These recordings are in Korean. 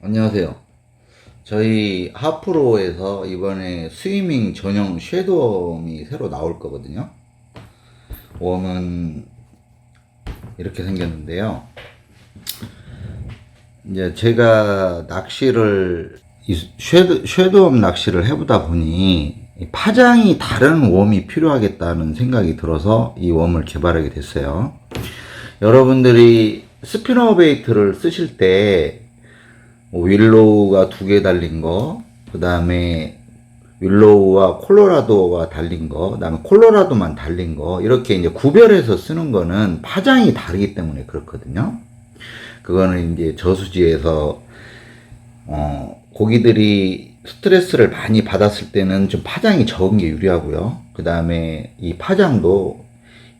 안녕하세요. 저희 하프로에서 이번에 스위밍 전용 섀도움이 새로 나올 거거든요. 웜은 이렇게 생겼는데요. 이제 제가 낚시를 이 섀도, 섀도움 낚시를 해보다 보니 이 파장이 다른 웜이 필요하겠다는 생각이 들어서 이 웜을 개발하게 됐어요. 여러분들이 스피너 베이트를 쓰실 때뭐 윌로우가 두 개 달린 거, 그 다음에 윌로우와 콜로라도가 달린 거, 그 다음에 콜로라도만 달린 거, 이렇게 이제 구별해서 쓰는 거는 파장이 다르기 때문에 그렇거든요. 그거는 이제 저수지에서, 어, 고기들이 스트레스를 많이 받았을 때는 좀 파장이 적은 게 유리하고요. 그 다음에 이 파장도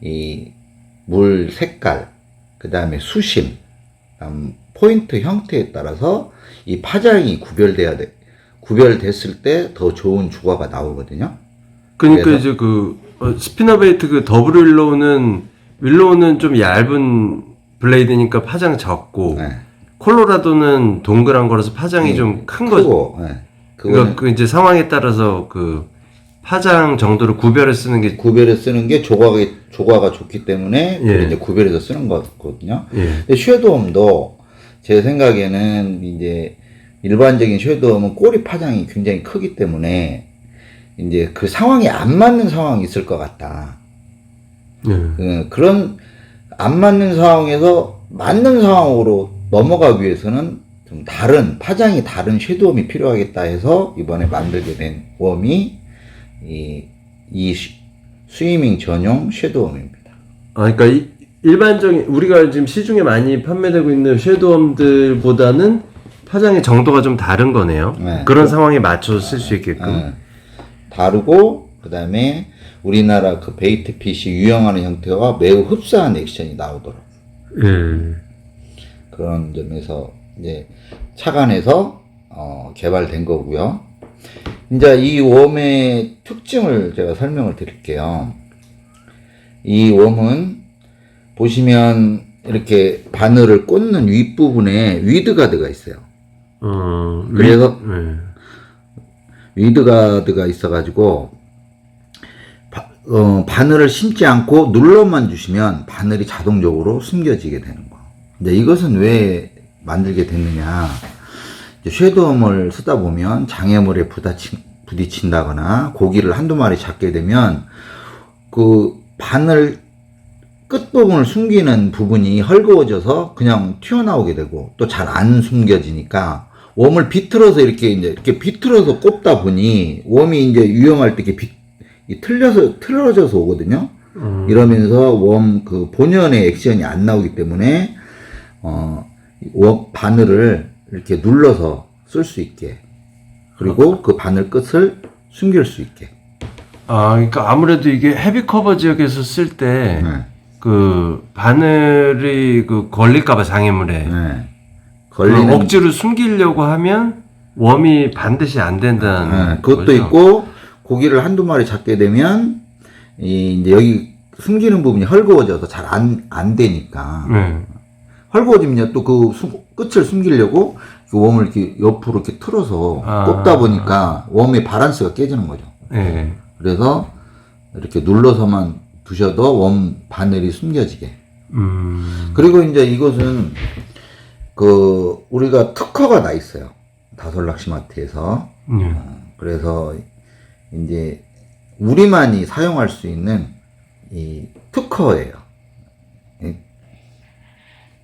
이 물 색깔, 그 다음에 수심, 포인트 형태에 따라서 이 파장이 구별돼야 돼. 구별됐을 때 더 좋은 주가가 나오거든요. 그러니까? 이제 그 어, 스피너베이트 그 더블 윌로우는 윌로우는 좀 얇은 블레이드니까 파장 적고 네. 콜로라도는 동그란 거라서 파장이 네, 좀 큰 거죠. 네. 그러니까 그 이제 상황에 따라서 그 파장 정도를 구별해 쓰는 게 구별해 쓰는 게 조각이 조과가 좋기 때문에 예. 이제 구별해서 쓰는 거거든요. 예. 근데 섀도움도 제 생각에는 이제 일반적인 섀도움은 꼬리 파장이 굉장히 크기 때문에 이제 그 상황이 안 맞는 상황이 있을 것 같다. 예. 그, 그런 안 맞는 상황에서 맞는 상황으로 넘어가기 위해서는 좀 다른 파장이 다른 섀도움이 필요하겠다 해서 이번에 만들게 된 웜이 이, 이 쉬- 스위밍 전용 섀도움입니다. 아, 그러니까 이- 일반적인 우리가 지금 시중에 많이 판매되고 있는 섀도움들보다는 파장의 정도가 좀 다른 거네요. 네. 그런 상황에 맞춰서 쓸 수 있게끔. 어, 다르고 그다음에 우리나라 그 베이트 핏이 유영하는 형태와 매우 흡사한 액션이 나오도록 예. 그런 점에서 이제 착안해서 어, 개발된 거고요. 이제 이 웜의 특징을 제가 설명을 드릴게요. 이 웜은 보시면 이렇게 바늘을 꽂는 윗부분에 위드가드가 있어요. 어, 그래서- 위- 예. 위드가드가 있어가지고 바, 어, 바늘을 심지 않고 눌러만 주시면 바늘이 자동적으로 숨겨지게 되는 거. 이제 이것은 왜 만들게 됐느냐? 이제 섀도움을 쓰다 보면 장애물에 부딪힌, 부딪힌다거나 고기를 한두 마리 잡게 되면 그 바늘 끝부분을 숨기는 부분이 헐거워져서 그냥 튀어나오게 되고 또 잘 안 숨겨지니까 웜을 비틀어서 이렇게 이제 이렇게 비틀어서 꼽다 보니 웜이 이제 유영할 때 이렇게 비, 이 틀려서 틀어져서 오거든요. 음. 이러면서 웜 그 본연의 액션이 안 나오기 때문에 어, 웜 바늘을 이렇게 눌러서 쓸 수 있게 그리고 그 바늘 끝을 숨길 수 있게. 아, 그러니까 아무래도 이게 헤비 커버 지역에서 쓸때 네. 그 바늘이 그 걸릴까봐 장애물에 네. 그걸 걸리는 억지로 숨기려고 하면 웜이 반드시 안 된다는 네, 그것도 거죠. 있고 고기를 한두 마리 잡게 되면 이 이제 여기 숨기는 부분이 헐거워져서 잘 안 안 되니까 네. 헐거워지면 또 그 끝을 숨기려고 그 웜을 이렇게 옆으로 이렇게 틀어서 아. 꼽다 보니까 웜의 바란스가 깨지는 거죠. 네. 그래서 이렇게 눌러서만 두셔도 웜 바늘이 숨겨지게. 음. 그리고 이제 이것은 그 우리가 특허가 나 있어요. 다솔 낚시마트에서. 네. 그래서 이제 우리만이 사용할 수 있는 이 특허예요.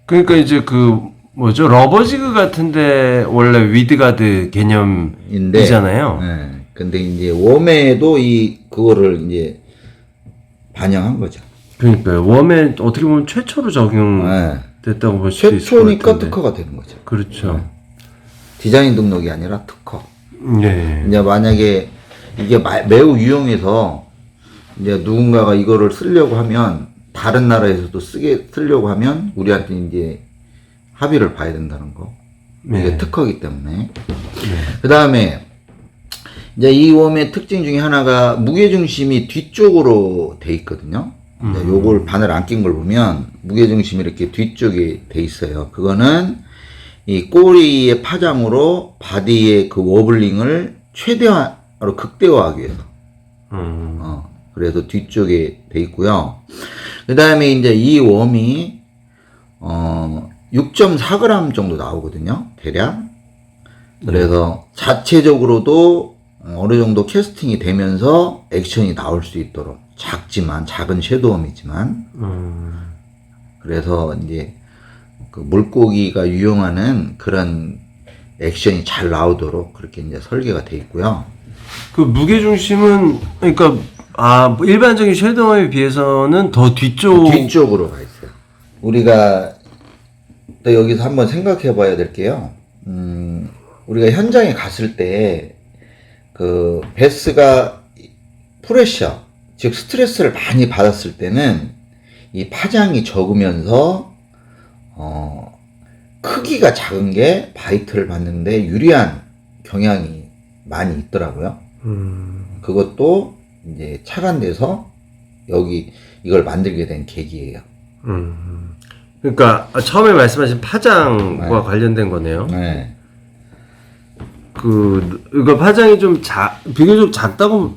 그러니까 이제 그 뭐죠 러버지그 같은데 원래 위드가드 개념이잖아요. 네. 근데 이제 웜에도 이 그거를 이제 반영한 거죠. 그러니까요. 웜에 어떻게 보면 최초로 적용됐다고 네. 볼 수도 있을 것 최초니까 같은데. 특허가 되는 거죠. 그렇죠. 디자인 등록이 아니라 특허. 네. 이제 만약에 이게 마- 매우 유용해서 이제 누군가가 이거를 쓰려고 하면 다른 나라에서도 쓰게 쓰려고 하면 우리한테 이제 합의를 봐야 된다는 거. 이게 네. 특허이기 때문에. 그 다음에 이제 이 웜의 특징 중에 하나가 무게 중심이 뒤쪽으로 돼 있거든요. 이제 요걸 바늘 안 낀 걸 보면 무게 중심이 이렇게 뒤쪽에 돼 있어요. 그거는 이 꼬리의 파장으로 바디의 그 워블링을 최대화로 극대화하기 위해서. 음. 어, 그래서 뒤쪽에 돼 있고요. 그 다음에 이제 이 웜이, 어, 6.4g 정도 나오거든요. 대략. 그래서 자체적으로도 어느 정도 캐스팅이 되면서 액션이 나올 수 있도록 작지만, 작은 섀도우이지만, 음. 그래서 이제 그 물고기가 유용하는 그런 액션이 잘 나오도록 그렇게 이제 설계가 돼 있고요. 그 무게 중심은 그러니까 아뭐 일반적인 섀도우에 비해서는 더 뒤쪽 뒤쪽으로 가 있어요. 우리가 또 여기서 한번 생각해 봐야 될 게요. 음, 우리가 현장에 갔을 때 그 베스가 프레셔, 즉 스트레스를 많이 받았을 때는 이 파장이 적으면서 어, 크기가 작은 게 바이트를 받는데 유리한 경향이 많이 있더라고요. 음. 그것도 이제 차관돼서 여기 이걸 만들게 된 계기예요. 음. 그러니까 처음에 말씀하신 파장과 네. 관련된 거네요. 네. 그 이거 파장이 좀 작, 비교적 작다고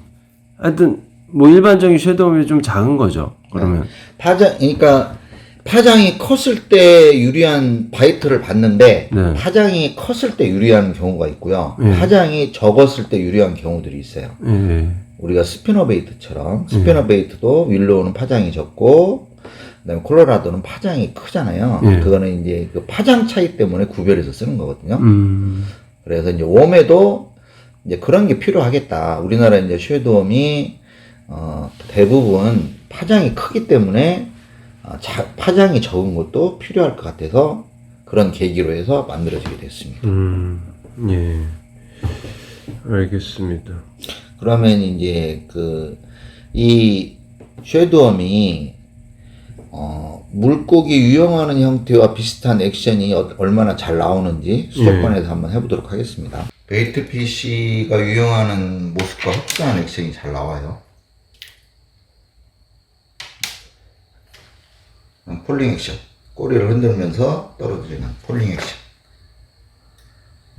하여튼 뭐 일반적인 섀도우면 좀 작은 거죠. 그러면 파장, 그러니까 파장이 컸을 때 유리한 바이트를 받는데 네. 파장이 컸을 때 유리한 경우가 있고요. 네. 파장이 적었을 때 유리한 경우들이 있어요. 예. 우리가 스피너 베이트처럼 스피너베이트도 윌로우는 파장이 적고 그다음에 콜로라도는 파장이 크잖아요. 네. 그거는 이제 그 파장 차이 때문에 구별해서 쓰는 거거든요. 음. 그래서 이제 웜에도 이제 그런 게 필요하겠다. 우리나라 이제 쉐도움이 어, 대부분 파장이 크기 때문에 어, 자- 파장이 적은 것도 필요할 것 같아서 그런 계기로 해서 만들어지게 됐습니다. 음. 예. 알겠습니다. 그러면 이제 그 이 쉐도움이 어, 물고기 유영하는 형태와 비슷한 액션이 어- 얼마나 잘 나오는지 수도권에서 한번 해보도록 하겠습니다. 베이트 PC가 유영하는 모습과 흡사한 액션이 잘 나와요. 음, 폴링 액션. 꼬리를 흔들면서 떨어지는 폴링 액션.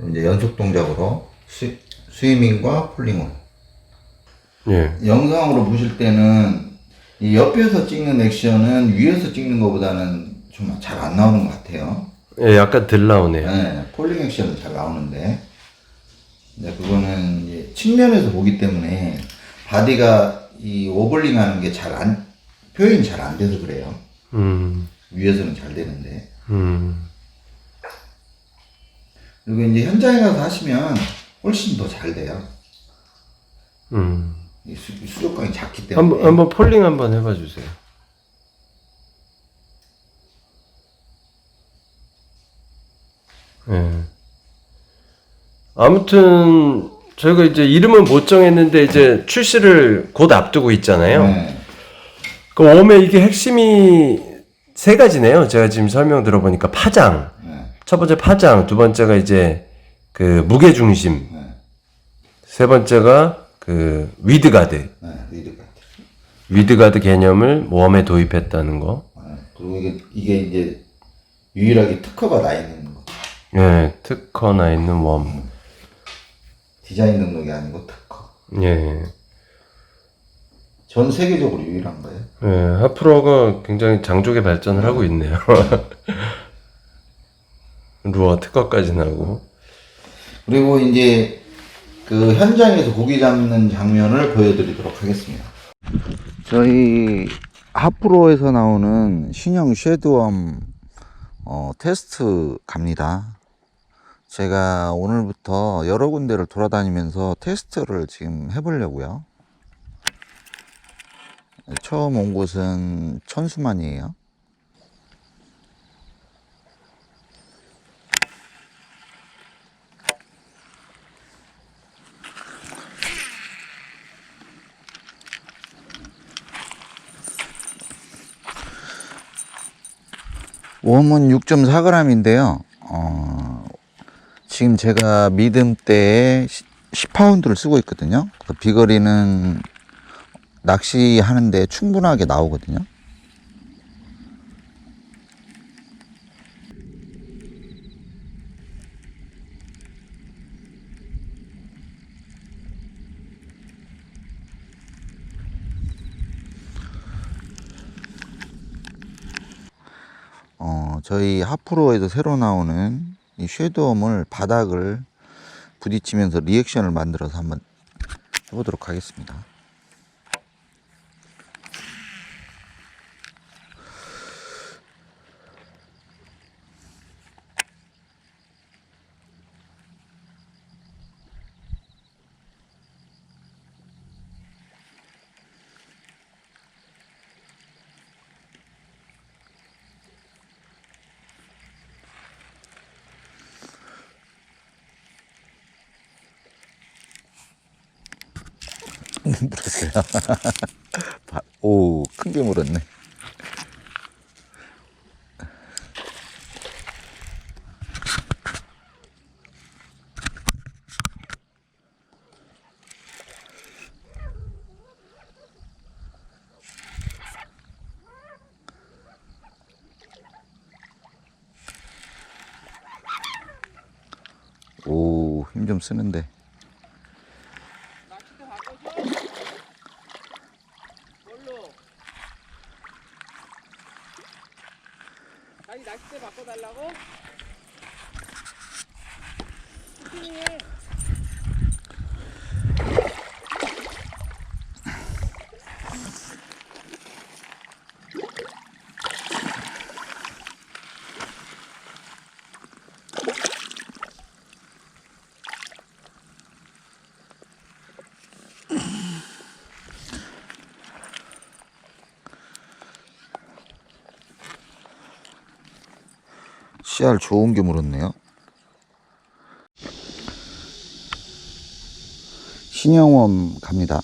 이제 연속 동작으로 스, 스위밍과 폴링으로. 예. 영상으로 보실 때는 이 옆에서 찍는 액션은 위에서 찍는 것보다는 좀 잘 안 나오는 것 같아요. 예, 약간 덜 나오네요. 네, 폴링 액션은 잘 나오는데, 근데 그거는 이제 측면에서 보기 때문에 바디가 이 오버링 하는 게 잘 안, 표현이 잘 안 돼서 그래요. 음. 위에서는 잘 되는데. 음. 그리고 이제 현장에 가서 하시면 훨씬 더 잘 돼요. 음. 이 수, 이 수족관이 작기 때문에. 한번 한번 폴링 한번 해봐 주세요. 예. 아무튼 저희가 이제 이름은 못 정했는데 이제 출시를 곧 앞두고 있잖아요. 네. 그 웜의 이게 핵심이 세 가지네요. 제가 지금 설명 들어보니까 파장. 네. 첫 번째 파장, 두 번째가 이제 그 무게 중심, 네. 세 번째가 그 위드가드. 네. 같아요. 위드가드 개념을 웜에 도입했다는 거. 네. 그리고 이게, 이게 이제 유일하게 특허가 나 있는 거. 예, 특허 나 있는 웜. 디자인 능력이 아니고 특허. 예. 전 세계적으로 유일한 거예요. 예, 하프로가 굉장히 장족의 발전을 하고 있네요. 루어 특허까지 나고. 그리고 이제 그 현장에서 고기 잡는 장면을 보여드리도록 하겠습니다. 저희 하프로에서 나오는 신형 쉐드웜 어, 테스트 갑니다. 제가 오늘부터 여러 군데를 돌아다니면서 테스트를 지금 해보려고요. 처음 온 곳은 천수만이에요. 웜은 6.4g인데요. 어, 지금 제가 미듬 때에 10파운드를 쓰고 있거든요. 그 비거리는 낚시하는데 충분하게 나오거든요. 저희 하프로에도 새로 나오는 이 쉐도움을 바닥을 부딪히면서 리액션을 만들어서 한번 해보도록 하겠습니다. 물었어요. 바- 오, 큰 게 물었네. 오, 힘 좀 쓰는데. 낚싯대 바꿔줘. 뭘로? 아니 낚싯대 바꿔달라고? 스피닝해. 씨알 좋은 게 물었네요. 신영원 갑니다.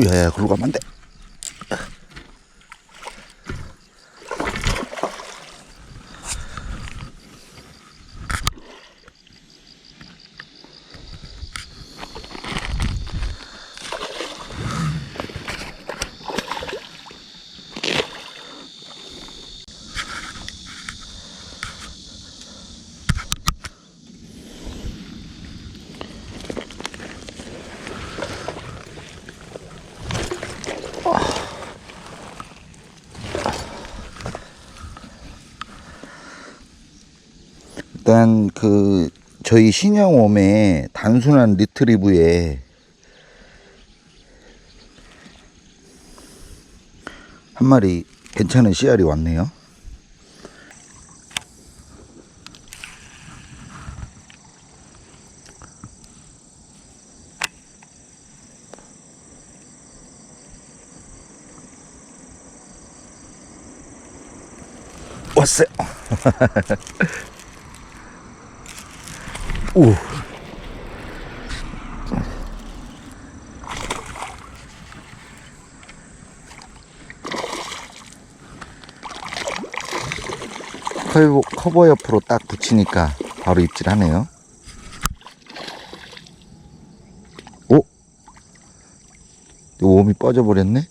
오야야, 그러고 가면 안 돼. 일단 그 저희 신영홈의 단순한 리트리브에 한 마리 괜찮은 씨알이 왔네요. 왔어요. 오. 커버, 커버 옆으로 딱 붙이니까 바로 입질하네요. 오? 이 웜이 빠져버렸네?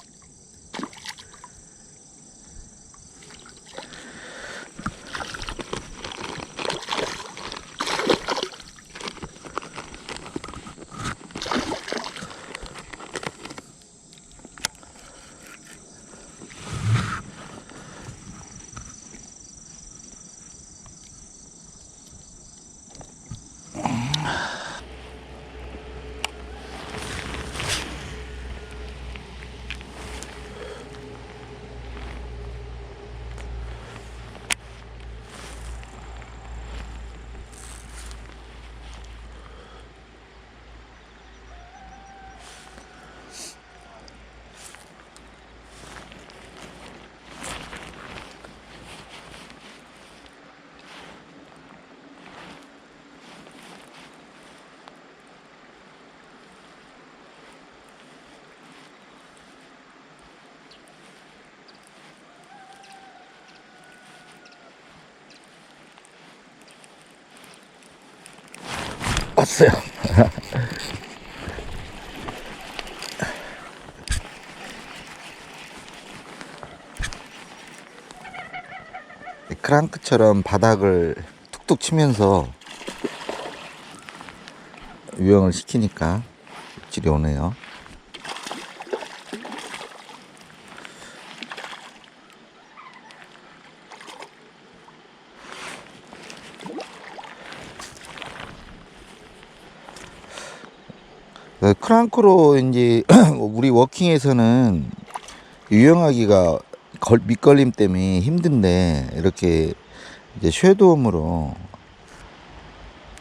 왔어요. 크랑크처럼 바닥을 툭툭 치면서 유형을 시키니까 입질이 오네요. 크랑크로 이제 우리 워킹에서는 유영하기가 걸, 밑걸림 때문에 힘든데 이렇게 이제 쉐도움으로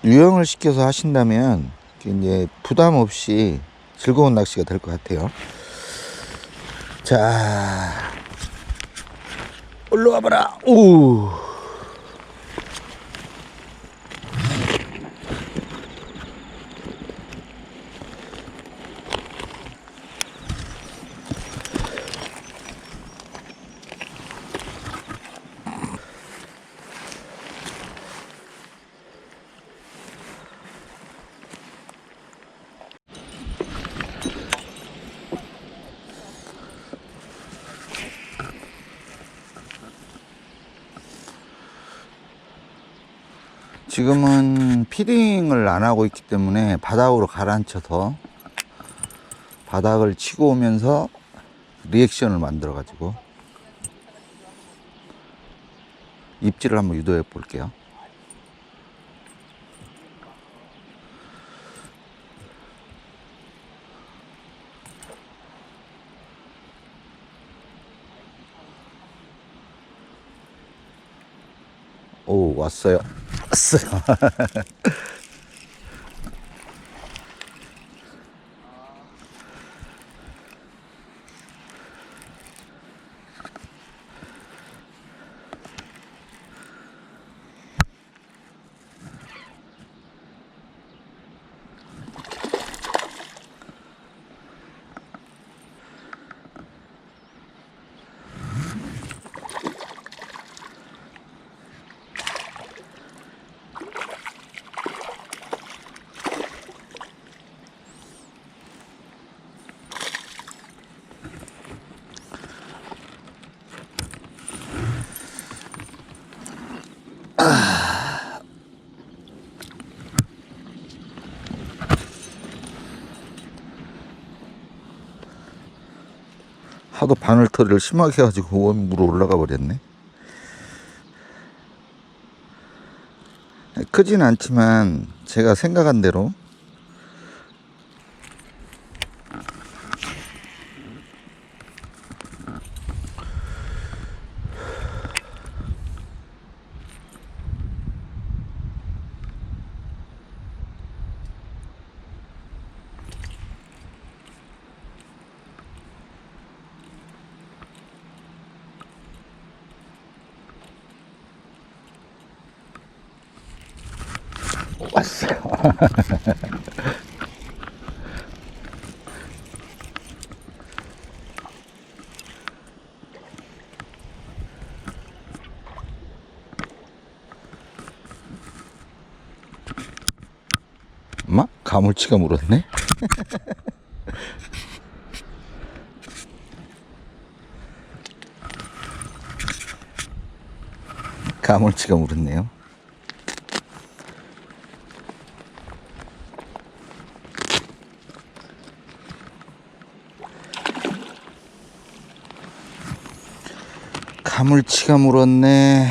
유형을 시켜서 하신다면 이제 부담 없이 즐거운 낚시가 될 것 같아요. 자, 올라와 봐라. 오. 지금은 피딩을 안 하고 있기 때문에 바닥으로 가라앉혀서 바닥을 치고 오면서 리액션을 만들어 가지고 입질을 한번 유도해 볼게요. 오 왔어요. 왔어 하도 바늘털이를 심하게 해가지고 원무로 올라가 버렸네. 크진 않지만 제가 생각한 대로 왔어요. 마 가물치가 물었네. 가물치가 물었네요. 가물치가 물었네.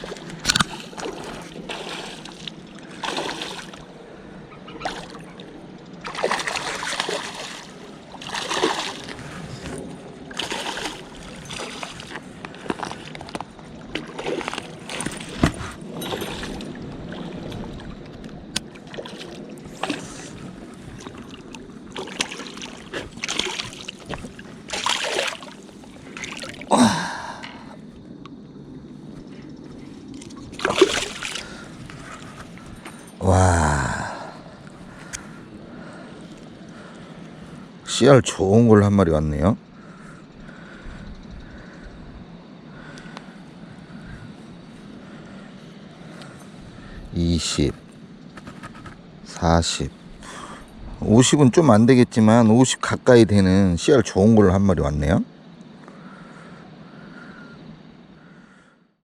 씨알 좋은 걸 한 마리 왔네요. 이십, 사십, 오십은 좀 안 되겠지만 오십 가까이 되는 씨알 좋은 걸 한 마리 왔네요.